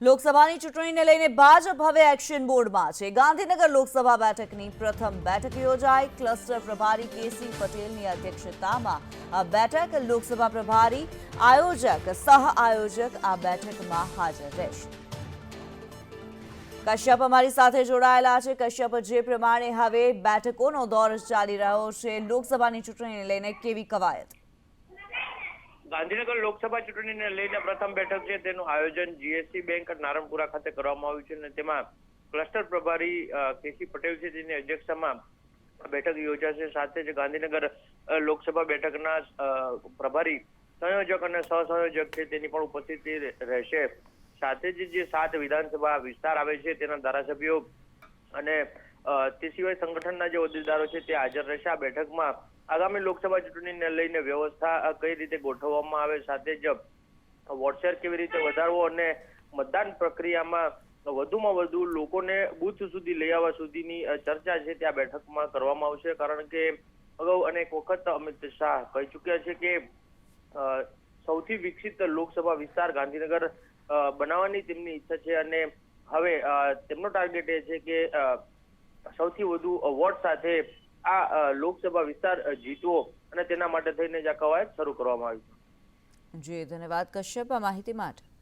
લોકસભાની ચૂંટણીને લઈને ભાજપ હવે એક્શન બોર્ડમાં છે. ગાંધીનગર લોકસભા બેઠકની પ્રથમ બેઠક યોજાઈ. ક્લસ્ટર પ્રભારી કેસી પટેલની અધ્યક્ષતામાં આ બેઠક લોકસભા પ્રભારી, આયોજક, સહ આયોજક આ બેઠકમાં હાજર રહેશે. કશ્યપ અમારી સાથે જોડાયેલા છે. કશ્યપ, જે પ્રમાણે હવે બેઠકોનો દોર ચાલી રહ્યો છે, લોકસભાની ચૂંટણીને લઈને કેવી કવાયત? ગાંધીનગર લોકસભા ચૂંટણીને લઈને પ્રથમ બેઠક છે, તેનું આયોજન જીએસસી બેંક નારણપુરા ખાતે કરવામાં આવ્યું છે અને તેમાં ક્લસ્ટર પ્રભારી કેસી પટેલ છે તેની અધ્યક્ષતામાં બેઠક યોજાશે. સાથે જ ગાંધીનગર લોકસભા બેઠકના પ્રભારી, સંયોજક અને સહસંયોજક છે, તેની પણ ઉપસ્થિતિ રહેશે. સાથે જ જે સાત વિધાનસભા વિસ્તાર આવે છે, તેના ધારાસભ્યો અને તે સિવાય સંગઠનના જે હોદ્દેદારો છે તે હાજર રહેશે. આ બેઠકમાં આગામી લોકસભા ચૂંટણીને લઈને વ્યવસ્થા કઈ રીતે ગોઠવવામાં આવે, સાથે જ વોટશેર કેવી રીતે વધારવો અને મતદાન પ્રક્રિયામાં વધુમાં વધુ લોકોને બુથ સુધી લઈ આવવા સુધીની ચર્ચા છે તે આ બેઠકમાં કરવામાં આવશે. કારણ કે અગાઉ અનેક વખત અમિત શાહ કહી ચુક્યા છે કે સૌથી વિકસિત લોકસભા વિસ્તાર ગાંધીનગર બનાવવાની તેમની ઈચ્છા છે અને હવે તેમનો ટાર્ગેટ એ છે કે સૌથી વધુ વોટ સાથે આ લોકસભા વિસ્તાર જીતવો અને તેના માટે થઈને જ આ કવાયત શરૂ કરવામાં આવી છે. જી, ધન્યવાદ કશ્યપ. આ માહિતી માટે.